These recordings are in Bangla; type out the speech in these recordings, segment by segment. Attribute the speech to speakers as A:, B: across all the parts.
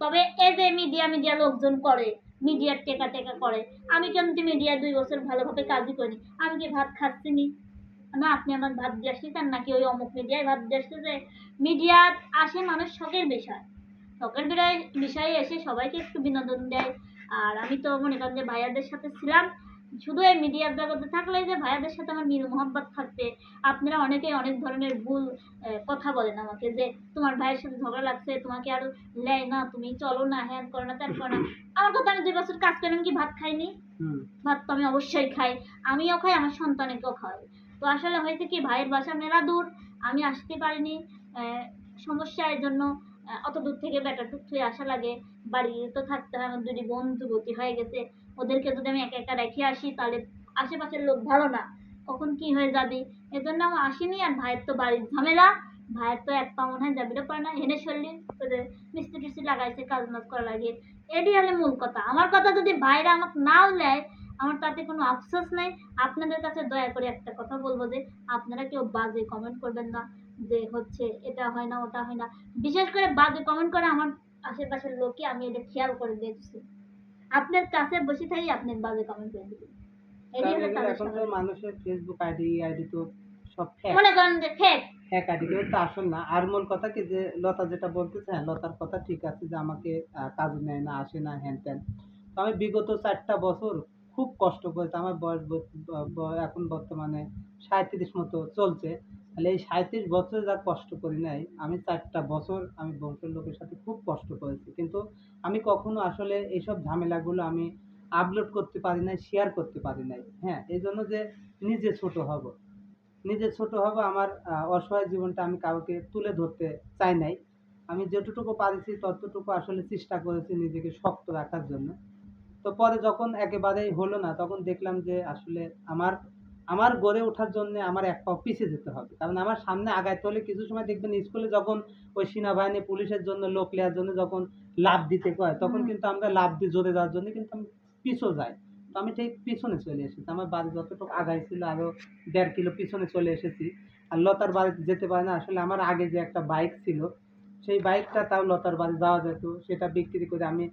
A: তবে এ যে মিডিয়া মিডিয়া লোকজন করে মিডিয়ার টেকা টেকা করে, আমি কিন্তু মিডিয়া দুই বছর ভালোভাবে কাজই করি আমি কি ভাত খাচ্ছি নি না আপনি আমার ভাত দিয়ে আসতেছেন? নাকি ওই অমুক মিডিয়ায় ভাত দিয়ে আসতেছে? মিডিয়া আসে মানুষ শখের বিষয়। শখের বিষয়, বিষয়ে এসে সবাইকে একটু বিনোদন দেয়। আর আমি তো মনে করেন যে ভাইয়াদের সাথে ছিলাম। শুধু এই মিডিয়ার জগতে থাকলে যে ভাইয়াদের সাথে আমার মিল মোহাম্মত থাকতে আপনারা অনেকেই অনেক ধরনের ভুল কথা বলেন আমাকে যে তোমার ভাইয়ের সাথে ঝগড়া লাগছে তোমাকে আরও লেয় না তুমি চলো না হ্যান করো না ত্যান করো না। আমার কথা আমি দুই বছর কাজ করে আমি কি ভাত খাইনি? ভাত তো আমি অবশ্যই খাই। আমিও খাই আমার সন্তানকেও খাই তো আসলে হয়েছে কি ভাইয়ের বাসা মেলা দূর আমি আসতে পারিনি সমস্যার জন্য অত দূর থেকে বেটার টুক থুয়ে আসা লাগে। বাড়ি তো থাকতে হয় আমার দুটি বোন যুবতী হয়ে গেছে। ওদেরকে যদি আমি একা একা রেখে আসি, তাহলে আশেপাশের লোক ভালো না। কখন কি হয়ে যাবে? এজন্য আমি আসিনি, আর ভাইয়ের তো বাড়ির ঝামেলা। ভাইয়ের তো এক পা মনে হয় যাবিরও পারে না, হেনে চললি মিস্ত্রি টিস্ত্রি লাগাইছে, কাজ মাজ করা লাগে। এটি হলে মূল কথা। আমার কথা যদি ভাইরা আমাকে নাও নেয়, আমার তাতে কোনো আফসোস নেই। আপনাদের কাছে দয়া করে একটা কথা বলব যে, আপনারা কেউ বাজে কমেন্ট করবেন না, যে হচ্ছে এটা হয় না, ওটা হয় না। বিশেষ করে বাজে কমেন্ট করে আমার আশেপাশের লোককে আমি এটা খেয়াল করে দেখছি। আপনার কাছে বসে থাকি আপনি বাজে কমেন্ট করে দিবেন। এটাই হলো তাদের
B: এখন তো মানুষের ফেসবুক আইডি আইডি তো সব ফ্যাক
A: মনে করেন যে ফেক
B: আইডি কেউ তো আসল না। আর মূল কথা কি যে লতা যেটা বলতেছে হ্যাঁ লতার কথা ঠিক আছে যে আমাকে কাজ নেয় না আসে না হ্যান ত্যান তো আমি বিগত চারটা বছর খুব কষ্ট করেছি আমার বয়স এখন বর্তমানে সাঁত্রিশ মতো চলছে। তাহলে এই সাঁত্রিশ বছর যা কষ্ট করি নাই, আমি চারটা বছর আমি বংশের লোকের সাথে খুব কষ্ট করেছি। কিন্তু আমি কখনো আসলে এইসব ঝামেলাগুলো আমি আপলোড করতে পারি নাই শেয়ার করতে পারি নাই। হ্যাঁ এই জন্য যে নিজে ছোট হব। নিজে ছোট হব আমার অসহায় জীবনটা আমি কাউকে তুলে ধরতে চাই নাই। আমি যতটুকু পারিছি ততটুকু আসলে চেষ্টা করেছি নিজেকে শক্ত রাখার জন্য। তো পরে যখন একেবারেই হলো না, তখন দেখলাম যে আসলে আমার আমার গড়ে ওঠার জন্য আমার এক পাও পিছিয়ে যেতে হবে। কারণ আমার সামনে আগাইতে হলে কিছু সময় দেখবেন স্কুলে যখন ওই সেনাবাহিনী পুলিশের জন্য লোক নেওয়ার জন্য যখন লাভ দিতে কয় তখন কিন্তু আমরা লাভ দিয়ে জোরে দেওয়ার জন্য কিন্তু আমি পিছু যাই। তো আমি ঠিক পিছনে চলে এসেছি। আমার বাড়ি যতটুকু আগাই ছিল আরও দেড় কিলো পিছনে চলে এসেছি। আর লতার বাড়িতে যেতে পারে না আসলে আমার আগে যে একটা বাইক ছিল সেই বাইকটা তাও লতার বাড়ি যাওয়া যেত। সেটা বিক্রি করে আমি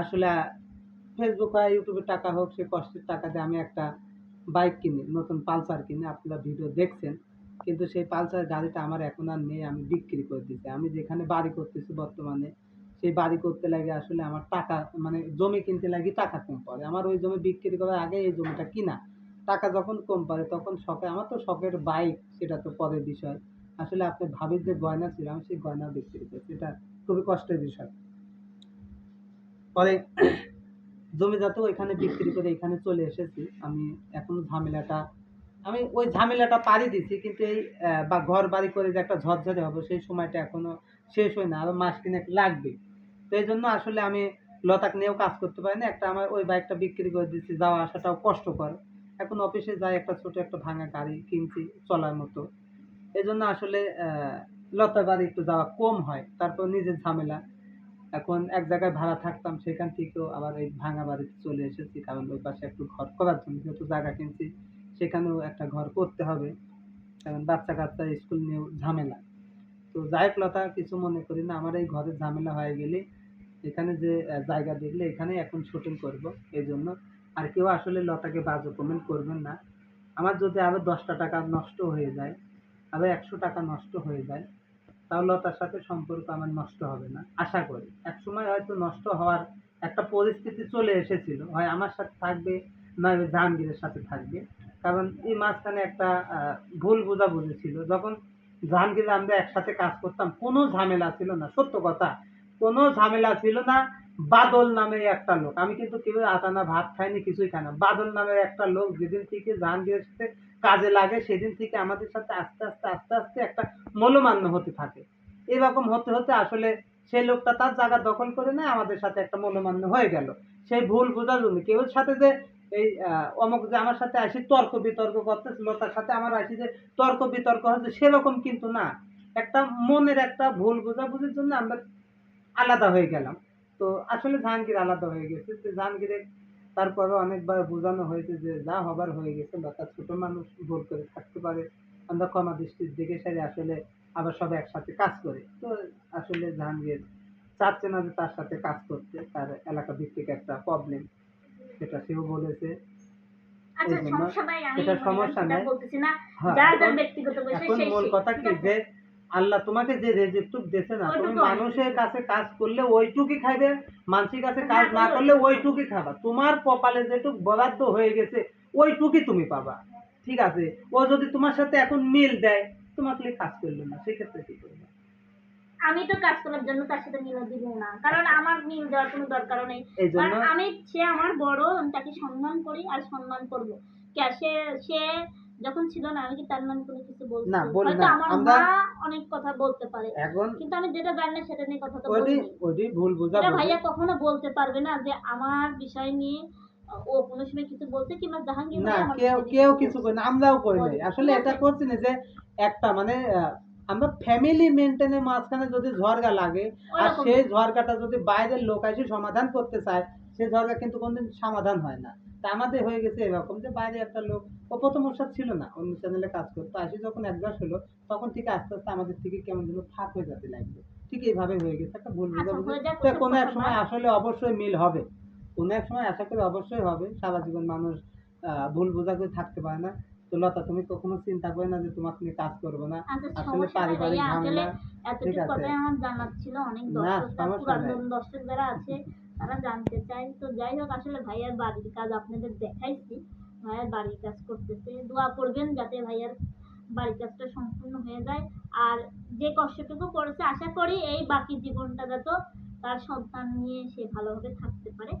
B: আসলে ফেসবুক বা ইউটিউবে টাকা হোক সে কষ্টের টাকা দিয়ে আমি একটা বাইক কিনি, নতুন পালসার কিনে আপনারা ভিডিও দেখছেন, কিন্তু সেই পালসার গাড়িটা আমার এখন আর নেই, আমি বিক্রি করে দিচ্ছি আমি যেখানে বাড়ি করতেছি বর্তমানে, সেই বাড়ি করতে লাগে আসলে আমার টাকা মানে জমি কিনতে লাগে টাকা কম পড়ে। আমার ওই জমি বিক্রি করার আগে এই জমিটা কিনা, টাকা যখন কম পড়ে তখন শখে, আমার তো শখের বাইক, সেটা তো পরের বিষয়। আসলে আপনি ভাবির যে গয়না ছিল, আমি সেই গয়না বিক্রি করছি। এটা খুবই কষ্টের বিষয়। পরে জমিজাত ওইখানে বিক্রি করে এখানে চলে এসেছি। আমি এখনও ঝামেলাটা, আমি ওই ঝামেলাটা পাড়ি দিছি, কিন্তু এই বা ঘর বাড়ি করে যে একটা ঝরঝরে হবে, সেই সময়টা এখনও শেষ হয় না, আরও মাস তিনেক লাগবে। তো এই জন্য আসলে আমি লতাক নিয়েও কাজ করতে পারি না, একটা আমার ওই বাইকটা বিক্রি করে দিচ্ছি যাওয়া আসাটাও কষ্টকর। এখন অফিসে যাই, একটা ছোট একটা ভাঙা গাড়ি কিনছি চলার মতো। এই জন্য আসলে লতার বাড়ি একটু যাওয়া কম হয়, তারপর নিজের ঝামেলা। এখন এক জায়গায় ভাড়া থাকতাম, সেখান থেকেও আবার এই ভাঙা বাড়িতে চলে এসেছি। কারণ ওই পাশে একটু ঘর করার জন্য যেহেতু জায়গা কিনছি, সেখানেও একটা ঘর করতে হবে। কারণ বাচ্চা কাচ্চা স্কুল নিয়েও ঝামেলা। তো যাই লতা, কিছু মনে করি না, আমার এই ঘরের ঝামেলা হয়ে গেলে এখানে যে জায়গা দেখলে এখানে এখন শুটিং করব এই জন্য আর কেউ আসলে লতাকে বাজে কমেন্ট করবেন না। আমার যদি আরও দশটা টাকা নষ্ট হয়ে যায় আরও একশো টাকা নষ্ট হয়ে যায় তাহলে তার সাথে সম্পর্ক আমার নষ্ট হবে না। আশা করি। এক সময় হয়তো নষ্ট হওয়ার একটা পরিস্থিতি চলে এসেছিল। হয় আমার সাথে থাকবে, নয় জাহাঙ্গীরের সাথে থাকবে। কারণ এই মাঝখানে একটা ভুল বোঝাবুঝি ছিল। যখন জাহাঙ্গীর আমরা একসাথে কাজ করতাম, কোনো ঝামেলা ছিল না। সত্য কথা, কোনো ঝামেলা ছিল না। বাদল নামে একটা লোক। আমি কিন্তু কেউ আটানা ভাত খাইনি, কিছুই খাই না। বাদল নামের একটা লোক যেদিন থেকে জাহাঙ্গীরের সাথে কাজে লাগে, সেদিন থেকে আমাদের সাথে আস্তে আস্তে আস্তে আস্তে একটা মূল্যমান্য হতে থাকে। এরকম হতে হতে আসলে সেই লোকটা তার জায়গা দখল করে নেয়, আমাদের সাথে একটা মূল্যমান্য হয়ে গেল। সেই ভুল বোঝার জন্য কেউ সাথে যে এই অমুক যে আমার সাথে আসি তর্ক বিতর্ক করতেছিল তার সাথে আমার আসি যে তর্ক বিতর্ক হচ্ছে, সেরকম কিন্তু না। একটা মনের একটা ভুল বোঝাবুঝির জন্য আমরা আলাদা হয়ে গেলাম। তো আসলে জাহাঙ্গীর আলাদা হয়ে গেছে। তো জাহাঙ্গীরে তারপরে অনেকবার বোঝানো হয়েছে যে যা হবার হয়ে গেছে লতা ছোট মানুষ ভুল করে থাকতে পারে। আমরা ক্ষমা দৃষ্টির দেখে সারি আসলে আবার সব একসাথে কাজ করে। তো আসলে জাহাঙ্গীর চাচ্ছে না যে তার সাথে কাজ করতে তার এলাকা ভিত্তিক একটা প্রবলেম সেটা সেও বলেছে।
A: আচ্ছা
B: এই জন্য
A: সমস্যা নাই।
B: হ্যাঁ, এখন- মূল কথা কি? যে আল্লাহ তোমাকে যে রেজিকটুক দিয়েছে না তুমি মানুষের কাছে কাজ করলে ওইটুকুই খাইবে মানুষের কাছে কাজ
A: না করলে
B: ওইটুকুই খাবা। তোমার কপালে যেটুক বরাদ্দ হয়ে গেছে ওইটুকুই তুমি পাবা। ঠিক আছে? ও যদি তোমার সাথে এখন মিল দেয় তোমাকে কাজ করল না সেক্ষেত্রে কি করবে?
A: আমি তো কাজ করার জন্য তার সাথে মিল দিব না কারণ আমার মিল দেওয়ার কোনো দরকারও নেই। কারণ আমি সে আমার বড় আমি তাকে সম্মান করি আর সম্মান করব। কে সে সে যখন ছিল না আমি কি তার নামে কোনো কিছু বলছি?
B: না, বলি না।
A: আমার অনেক কথা বলতে পারে।
B: এখন
A: কিন্তু আমি যেটা জানি না সেটা নিয়ে কথা তো
B: ওইটি
A: বলিনি
B: ওইটি ভুল বোঝা
A: ভাইয়া কখনো বলতে পারবে না যে আমার বিষয় নিয়ে ও কোনো সময় কিছু বলতে কিংবা জাহাঙ্গীর
B: না কেউ কেউ কিছু করে না আমরাও করি নাই। আসলে এটা? করছি না যে একটা মানে আমরা ফ্যামিলি মেনটেনের মাঝখানে যদি ঝড়গা লাগে আর সেই ঝড়গাটা যদি বাইরের লোক এসে সমাধান করতে চায় সেই ঝড়গা কিন্তু কোনদিন সমাধান হয় না। তা আমাদের হয়ে গেছে এরকম যে বাইরে একটা লোক ও প্রথম ওর সাথে ছিল না অন্য চ্যানেলে কাজ করতো। আসি যখন একবার হলো তখন থেকে আস্তে আস্তে আমাদের থেকে কেমন যেন ফাঁক হয়ে যেতে লাগবে ঠিক এইভাবে হয়ে গেছে একটা ভুল
A: আচ্ছা,
B: বুঝাবুঝি। কোনো এক সময় আসলে অবশ্যই মিল হবে। কোনো এক সময় আশা করি অবশ্যই হবে। সারা জীবন মানুষ ভুল বোঝা করে থাকতে পারে না। তো লতা তুমি কখনো চিন্তা করে না যে তোমাকে নিয়ে কাজ করব না?
A: আচ্ছা
B: আসলে পারিবারিক ঝামেলা।
A: এতটুকু
B: ঠিক আছে।
A: কথাই আমার জানার ছিল। অনেক
B: না, সমস্যা নাই।
A: দর্শক যারা আছে তারা জানতে চায়। তো যাই হোক, আসলে ভাইয়ার বাড়ির কাজ আপনাদের দেখাইছি। ভাইয়ার বাড়ির কাজ করতেছে। দোয়া করবেন যাতে ভাইয়ার বাড়ির কাজটা সম্পূর্ণ হয়ে যায়। আর যে কষ্টটুকু করেছে, আশা করি এই বাকি জীবনটা যাতে তার সন্তান নিয়ে সে ভালোভাবে থাকতে পারে।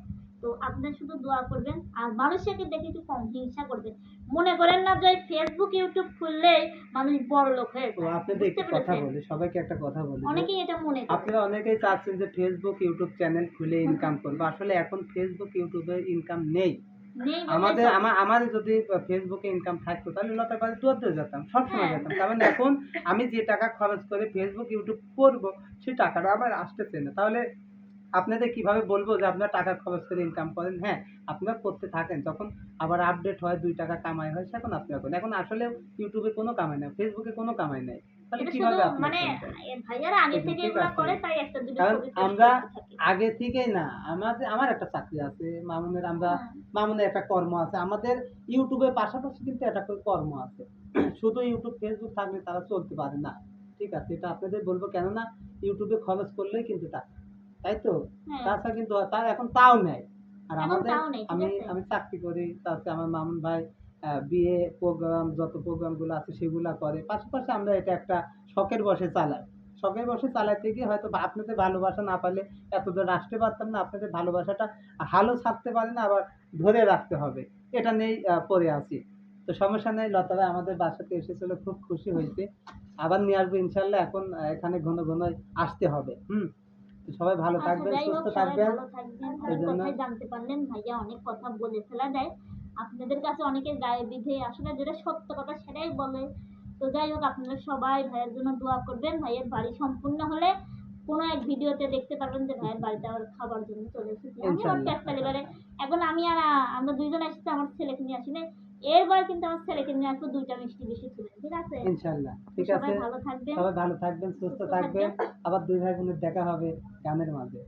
A: তো আপনারা শুধু দোয়া করবেন আর মানুষকে দেখে একটু কম হিংসা করবেন। মনে করেন না যে ফেসবুক ইউটিউব খুললেই মানুষ বড় লোক হয়ে যায়।
B: আপনাদের
A: বুঝতে
B: একটু কথা বলি সবাইকে একটা কথা বলি
A: অনেকেই এটা মনে করে
B: আপনারা অনেকেই চাচ্ছেন যে ফেসবুক ইউটিউব চ্যানেল খুলে ইনকাম করব আসলে এখন ফেসবুক ইউটিউবে ইনকাম নেই। আমাদের। আমার আমাদের যদি ফেসবুকে ইনকাম থাকতো তাহলে লতা করে দৌড়তে যেতাম সবসময়
A: হ্যাঁ।
B: যেতাম। কারণ এখন আমি যে টাকা খরচ করে ফেসবুক ইউটিউব করব সেই টাকাটা আবার আসতেছে না। তাহলে আপনাদের কীভাবে বলব যে আপনারা টাকা খরচ করে ইনকাম করেন? হ্যাঁ আপনারা করতে থাকেন। যখন আবার আপডেট হয় দুই টাকা কামাই হয় সেখন আপনারা করেন। এখন আসলে ইউটিউবে কোনো কামাই নাই ফেসবুকে কোনো কামাই নাই। তাহলে কীভাবে
A: শুধু মানে
B: আমরা আগে থেকেই না আমাদের আমার একটা চাকরি আছে মামুনের আমরা
A: হ্যাঁ।
B: মামুনের একটা কর্ম আছে। আমাদের ইউটিউবের পাশাপাশি কিন্তু একটা করে কর্ম আছে। শুধু ইউটিউব ফেসবুক থাকলে তারা চলতে পারে না। ঠিক আছে এটা আপনাদের বলব। কেননা ইউটিউবে খরচ করলেই কিন্তু টাকা। তাই তো?
A: হ্যাঁ।
B: তাছাড়া কিন্তু তার এখন তাও নেই। আর আমাদের
A: নেই,
B: আমি আমি চাকরি করি তাতে আমার মামুন ভাই বিয়ে প্রোগ্রাম যত প্রোগ্রামগুলো আছে সেগুলো করে। পাশাপাশি আমরা এটা একটা শখের বসে চালাই। শখের বসে চালাতে গিয়ে হয়তো আপনাদের ভালোবাসা না পারলে এত দূর আসতে পারতাম না আপনাদের ভালোবাসাটা হালও ছাড়তে পারে না আবার ধরে রাখতে হবে। এটা আহ, পড়ে আছি। তো সমস্যা নেই লতারা আমাদের বাসাতে এসেছিল খুব খুশি হয়েছে। আবার নিয়ে আসব ইনশাল্লাহ এখন এখানে ঘন ঘন আসতে হবে। হুম? সবাই ভালো
A: আচ্ছা,
B: থাকবেন সুস্থ থাকবেন। এই জন্য-
A: জানতে পারলেন ভাইয়া অনেক কথা বলে ফেলা যায় আপনাদের কাছে অনেকের গায়ে বিধে আসলে যেটা সত্য কথা সেটাই বলে। তো যাই হোক আপনারা সবাই ভাইয়ের জন্য দোয়া করবেন। ভাইয়ের বাড়ি সম্পূর্ণ হলে কোনো এক ভিডিওতে দেখতে পারবেন যে ভাইয়ের বাড়িতে আবার খাবার জন্য চলে এসেছি। আমি আমার এখন আমি আর আমরা দুইজন এসেছি আমার ছেলেকে নিয়ে আসি নাই। এরবার কিন্তু আমার ছেলেকে নিয়ে আসব দুইটা মিষ্টি বেশি তুলে ঠিক আছে?
B: ইনশাল্লাহ ঠিক আছে?
A: সবাই ভালো থাকবেন।
B: সবাই ভালো থাকবেন সুস্থ থাকবেন। আবার দুই ভাই বোনের দেখা হবে গানের মাঝে।